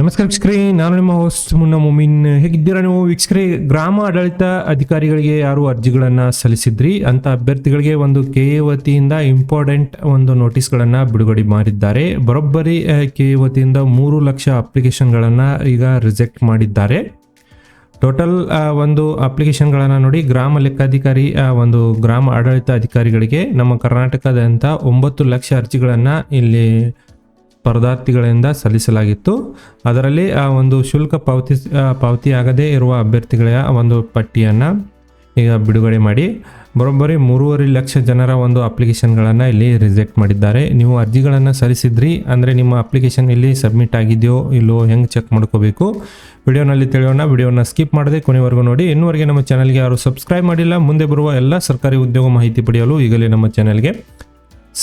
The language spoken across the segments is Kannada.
ನಮಸ್ಕಾರ ವೀಕ್ಷಕರೇ, ನಾನು ನಿಮ್ಮ ಹೋಸ್ಟ್ ಮುನ್ನ ಮೊಮಿನ್. ಹೇಗಿದ್ದೀರಾ ನೀವು ವೀಕ್ಷಕರೇ? ಗ್ರಾಮ ಆಡಳಿತ ಅಧಿಕಾರಿಗಳಿಗೆ ಯಾರು ಅರ್ಜಿಗಳನ್ನು ಸಲ್ಲಿಸಿದ್ರಿ? ಅಂತ ಅಭ್ಯರ್ಥಿಗಳಿಗೆ ಒಂದು ಕೆ ಎ ವತಿಯಿಂದ ಇಂಪಾರ್ಟೆಂಟ್ ಒಂದು ನೋಟಿಸ್ಗಳನ್ನು ಬಿಡುಗಡೆ ಮಾಡಿದ್ದಾರೆ. ಬರೋಬ್ಬರಿ ಕೆ ಎ ವತಿಯಿಂದ ಮೂರು ಲಕ್ಷ ಅಪ್ಲಿಕೇಶನ್ಗಳನ್ನು ಈಗ ರಿಜೆಕ್ಟ್ ಮಾಡಿದ್ದಾರೆ. ಟೋಟಲ್ ಒಂದು ಅಪ್ಲಿಕೇಶನ್ಗಳನ್ನು ನೋಡಿ ಗ್ರಾಮ ಲೆಕ್ಕಾಧಿಕಾರಿ ಒಂದು ಗ್ರಾಮ ಆಡಳಿತ ಅಧಿಕಾರಿಗಳಿಗೆ ನಮ್ಮ ಕರ್ನಾಟಕದಂಥ ಒಂಬತ್ತು ಲಕ್ಷ ಅರ್ಜಿಗಳನ್ನು ಇಲ್ಲಿ ಸ್ಪರ್ಧಾರ್ಥಿಗಳಿಂದ ಸಲ್ಲಿಸಲಾಗಿತ್ತು. ಅದರಲ್ಲಿ, ಆ, ಒಂದು ಶುಲ್ಕ ಪಾವತಿ ಪಾವತಿಯಾಗದೇ ಇರುವ ಅಭ್ಯರ್ಥಿಗಳ ಒಂದು ಪಟ್ಟಿಯನ್ನು ಈಗ ಬಿಡುಗಡೆ ಮಾಡಿ. ಬರೋಬ್ಬರಿ ಮೂರುವರೆ ಲಕ್ಷ ಜನರ ಒಂದು ಅಪ್ಲಿಕೇಶನ್ಗಳನ್ನು ಇಲ್ಲಿ ರಿಜೆಕ್ಟ್ ಮಾಡಿದ್ದಾರೆ. ನೀವು ಅರ್ಜಿಗಳನ್ನು ಸಲ್ಲಿಸಿದ್ರಿ, ಅಂದರೆ ನಿಮ್ಮ ಅಪ್ಲಿಕೇಶನ್ ಇಲ್ಲಿ ಸಬ್ಮಿಟ್ ಆಗಿದೆಯೋ ಇಲ್ಲೋ ಹೆಂಗೆ ಚೆಕ್ ಮಾಡ್ಕೋಬೇಕು? ವಿಡಿಯೋನಲ್ಲಿ ತಿಳಿಯೋಣ. ವಿಡಿಯೋನ ಸ್ಕಿಪ್ ಮಾಡದೆ ಕೊನೆವರೆಗೂ ನೋಡಿ. ಇನ್ನುವರೆಗೆ ನಮ್ಮ ಚಾನಲ್ಗೆ ಯಾರು ಸಬ್ಸ್ಕ್ರೈಬ್ ಮಾಡಿಲ್ಲ, ಮುಂದೆ ಬರುವ ಎಲ್ಲ ಸರ್ಕಾರಿ ಉದ್ಯೋಗ ಮಾಹಿತಿ ಪಡೆಯಲು ಈಗಲೇ ನಮ್ಮ ಚಾನಲ್ಗೆ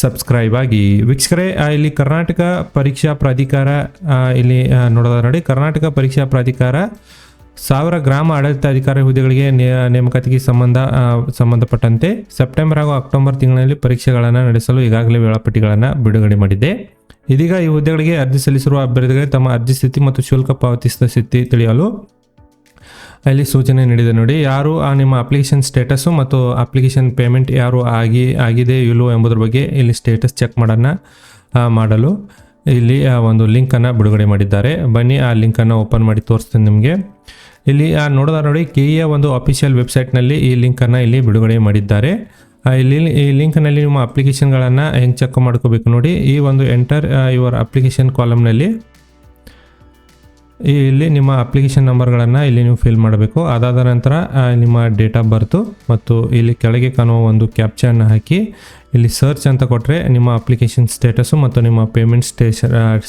ಸಬ್ಸ್ಕ್ರೈಬ್ ಆಗಿ. ವೀಕ್ಷಕರೇ ಇಲ್ಲಿ ಕರ್ನಾಟಕ ಪರೀಕ್ಷಾ ಪ್ರಾಧಿಕಾರ ಇಲ್ಲಿ ನೋಡೋದಾದ್ರೆ ನೋಡಿ, ಕರ್ನಾಟಕ ಪರೀಕ್ಷಾ ಪ್ರಾಧಿಕಾರ ಸಾವಿರ ಗ್ರಾಮ ಆಡಳಿತಾಧಿಕಾರಿ ಹುದ್ದೆಗಳಿಗೆ ನೇಮಕಾತಿಗೆ ಸಂಬಂಧ ಸಂಬಂಧಪಟ್ಟಂತೆ ಸೆಪ್ಟೆಂಬರ್ ಹಾಗೂ ಅಕ್ಟೋಬರ್ ತಿಂಗಳಲ್ಲಿ ಪರೀಕ್ಷೆಗಳನ್ನು ನಡೆಸಲು ಈಗಾಗಲೇ ವೇಳಾಪಟ್ಟಿಗಳನ್ನು ಬಿಡುಗಡೆ ಮಾಡಿದೆ. ಇದೀಗ ಈ ಹುದ್ದೆಗಳಿಗೆ ಅರ್ಜಿ ಸಲ್ಲಿಸಿರುವ ಅಭ್ಯರ್ಥಿಗಳಿಗೆ ತಮ್ಮ ಅರ್ಜಿ ಸ್ಥಿತಿ ಮತ್ತು ಶುಲ್ಕ ಪಾವತಿಸಿದ ಸ್ಥಿತಿ ತಿಳಿಯಲು ಅಲ್ಲಿ ಸೂಚನೆ ನೀಡಿದೆ ನೋಡಿ, ಯಾರು ಆ ನಿಮ್ಮ ಅಪ್ಲಿಕೇಶನ್ ಸ್ಟೇಟಸ್ಸು ಮತ್ತು ಅಪ್ಲಿಕೇಶನ್ ಪೇಮೆಂಟ್ ಯಾರು ಆಗಿ, ಆಗಿದೆ, ಇಲ್ಲೋ ಎಂಬುದ್ರ ಬಗ್ಗೆ ಇಲ್ಲಿ ಸ್ಟೇಟಸ್ ಚೆಕ್ ಮಾಡೋಣ ಮಾಡಲು ಇಲ್ಲಿ ಒಂದು ಲಿಂಕನ್ನು ಬಿಡುಗಡೆ ಮಾಡಿದ್ದಾರೆ. ಬನ್ನಿ, ಆ ಲಿಂಕನ್ನು ಓಪನ್ ಮಾಡಿ ತೋರಿಸ್ತೀನಿ ನಿಮಗೆ. ಇಲ್ಲಿ, ಆ ನೋಡೋದ ನೋಡಿ ಕೆ ಇ ಒಂದು ಅಫಿಷಿಯಲ್ ವೆಬ್ಸೈಟ್ನಲ್ಲಿ ಈ ಲಿಂಕನ್ನು ಇಲ್ಲಿ ಬಿಡುಗಡೆ ಮಾಡಿದ್ದಾರೆ. ಇಲ್ಲಿ, ಈ ಲಿಂಕ್ನಲ್ಲಿ ನಿಮ್ಮ ಅಪ್ಲಿಕೇಶನ್ಗಳನ್ನು ಹೆಂಗೆ ಚೆಕ್ ಮಾಡ್ಕೋಬೇಕು ನೋಡಿ, ಈ ಒಂದು ಎಂಟರ್ ಯುವರ್ ಅಪ್ಲಿಕೇಶನ್ ಕಾಲಮ್ನಲ್ಲಿ ಇಲ್ಲಿ ನಿಮ್ಮ ಅಪ್ಲಿಕೇಶನ್ ನಂಬರ್ಗಳನ್ನು ಇಲ್ಲಿ ನೀವು ಫಿಲ್ ಮಾಡಬೇಕು. ಅದಾದ ನಂತರ ನಿಮ್ಮ ಡೇಟ್ ಆಫ್ ಬರ್ತು ಮತ್ತು ಇಲ್ಲಿ ಕೆಳಗೆ ಕಾಣುವ ಒಂದು ಕ್ಯಾಪ್ಚನ್ನು ಹಾಕಿ. ಇಲ್ಲಿ ಸರ್ಚ್ ಅಂತ ಕೊಟ್ಟರೆ ನಿಮ್ಮ ಅಪ್ಲಿಕೇಶನ್ ಸ್ಟೇಟಸ್ಸು ಮತ್ತು ನಿಮ್ಮ ಪೇಮೆಂಟ್ ಸ್ಟೇಷ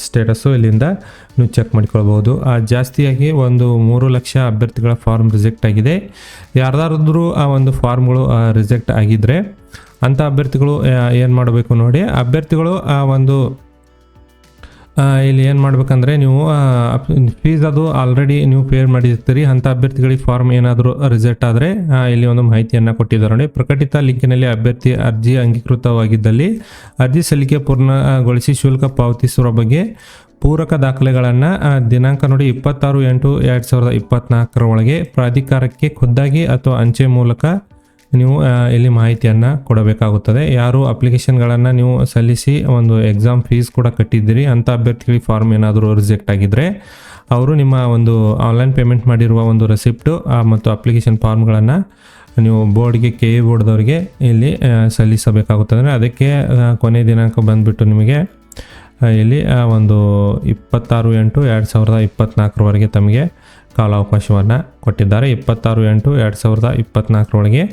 ಸ್ಟೇಟಸ್ಸು ಇಲ್ಲಿಂದ ನೀವು ಚೆಕ್ ಮಾಡ್ಕೊಳ್ಬೋದು ಜಾಸ್ತಿಯಾಗಿ ಒಂದು ಮೂರು ಲಕ್ಷ ಅಭ್ಯರ್ಥಿಗಳ ಫಾರ್ಮ್ ರಿಜೆಕ್ಟ್ ಆಗಿದೆ. ಯಾರ್ದಾದ್ರೂ ಆ ಒಂದು ಫಾರ್ಮ್ಗಳು ರಿಜೆಕ್ಟ್ ಆಗಿದ್ದರೆ ಅಂಥ ಅಭ್ಯರ್ಥಿಗಳು ಏನು ಮಾಡಬೇಕು ನೋಡಿ. ಅಭ್ಯರ್ಥಿಗಳು ಆ ಒಂದು ಇಲ್ಲಿ ಏನು ಮಾಡಬೇಕಂದ್ರೆ ನೀವು ಫೀಸ್ ಅದು ಆಲ್ರೆಡಿ ನೀವು ಪೇ ಮಾಡಿರ್ತೀರಿ. ಅಂಥ ಅಭ್ಯರ್ಥಿಗಳಿಗೆ ಫಾರ್ಮ್ ಏನಾದರೂ ರಿಸಲ್ಟ್ ಆದರೆ ಇಲ್ಲಿ ಒಂದು ಮಾಹಿತಿಯನ್ನು ಕೊಟ್ಟಿದ್ದಾರೆ ನೋಡಿ. ಪ್ರಕಟಿತ ಲಿಂಕಿನಲ್ಲಿ ಅಭ್ಯರ್ಥಿ ಅರ್ಜಿ ಅಂಗೀಕೃತವಾಗಿದ್ದಲ್ಲಿ ಅರ್ಜಿ ಸಲ್ಲಿಕೆ ಪೂರ್ಣಗೊಳಿಸಿ ಶುಲ್ಕ ಪಾವತಿಸುವ ಬಗ್ಗೆ ಪೂರಕ ದಾಖಲೆಗಳನ್ನು ದಿನಾಂಕ ನೋಡಿ ಇಪ್ಪತ್ತಾರು ಎಂಟು ಎರಡು ಸಾವಿರದ ಇಪ್ಪತ್ನಾಲ್ಕರ ಒಳಗೆ ಪ್ರಾಧಿಕಾರಕ್ಕೆ ಖುದ್ದಾಗಿ ಅಥವಾ ಅಂಚೆ ಮೂಲಕ ನೀವು ಇಲ್ಲಿ ಮಾಹಿತಿಯನ್ನು ಕೊಡಬೇಕಾಗುತ್ತದೆ. ಯಾರು ಅಪ್ಲಿಕೇಶನ್ಗಳನ್ನು ನೀವು ಸಲ್ಲಿಸಿ ಒಂದು ಎಕ್ಸಾಮ್ ಫೀಸ್ ಕೂಡ ಕಟ್ಟಿದ್ದೀರಿ ಅಂಥ ಅಭ್ಯರ್ಥಿಗಳಿಗೆ ಫಾರ್ಮ್ ಏನಾದರೂ ರಿಜೆಕ್ಟ್ ಆಗಿದ್ದರೆ ಅವರು ನಿಮ್ಮ ಒಂದು ಆನ್ಲೈನ್ ಪೇಮೆಂಟ್ ಮಾಡಿರುವ ಒಂದು ರೆಸಿಪ್ಟು ಮತ್ತು ಅಪ್ಲಿಕೇಶನ್ ಫಾರ್ಮ್ಗಳನ್ನು ನೀವು ಬೋರ್ಡ್ಗೆ, ಕೆ ಇ ಬೋರ್ಡ್ದವರಿಗೆ ಇಲ್ಲಿ ಸಲ್ಲಿಸಬೇಕಾಗುತ್ತದೆ. ಅದಕ್ಕೆ ಕೊನೆ ದಿನಾಂಕ ಬಂದುಬಿಟ್ಟು ನಿಮಗೆ ಇಲ್ಲಿ ಒಂದು ಇಪ್ಪತ್ತಾರು ಎಂಟು ಎರಡು ಸಾವಿರದ ಇಪ್ಪತ್ತ್ನಾಲ್ಕರವರೆಗೆ ತಮಗೆ ಕಾಲಾವಕಾಶವನ್ನು ಕೊಟ್ಟಿದ್ದಾರೆ. ಇಪ್ಪತ್ತಾರು ಎಂಟು ಎರಡು ಸಾವಿರದ ಇಪ್ಪತ್ತ್ನಾಲ್ಕರೊಳಗೆ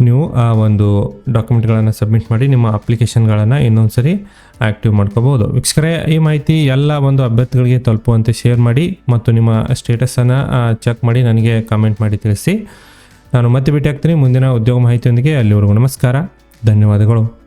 ನೀವು ಆ ಒಂದು ಡಾಕ್ಯುಮೆಂಟ್ಗಳನ್ನು ಸಬ್ಮಿಟ್ ಮಾಡಿ ನಿಮ್ಮ ಅಪ್ಲಿಕೇಶನ್ಗಳನ್ನು ಇನ್ನೊಂದು ಸರಿ ಆ್ಯಕ್ಟಿವ್ ಮಾಡ್ಕೋಬೋದು. ವೀಕ್ಷಕರೇ, ಈ ಮಾಹಿತಿ ಎಲ್ಲ ಒಂದು ಅಭ್ಯರ್ಥಿಗಳಿಗೆ ತಲುಪುವಂತೆ ಶೇರ್ ಮಾಡಿ ಮತ್ತು ನಿಮ್ಮ ಸ್ಟೇಟಸನ್ನು ಚೆಕ್ ಮಾಡಿ ನನಗೆ ಕಾಮೆಂಟ್ ಮಾಡಿ ತಿಳಿಸಿ. ನಾನು ಮತ್ತೆ ಭೇಟಿ ಆಗ್ತೀನಿ ಮುಂದಿನ ಉದ್ಯೋಗ ಮಾಹಿತಿಯೊಂದಿಗೆ ಅಲ್ಲಿವರೆಗೂ ನಮಸ್ಕಾರ. ಧನ್ಯವಾದಗಳು.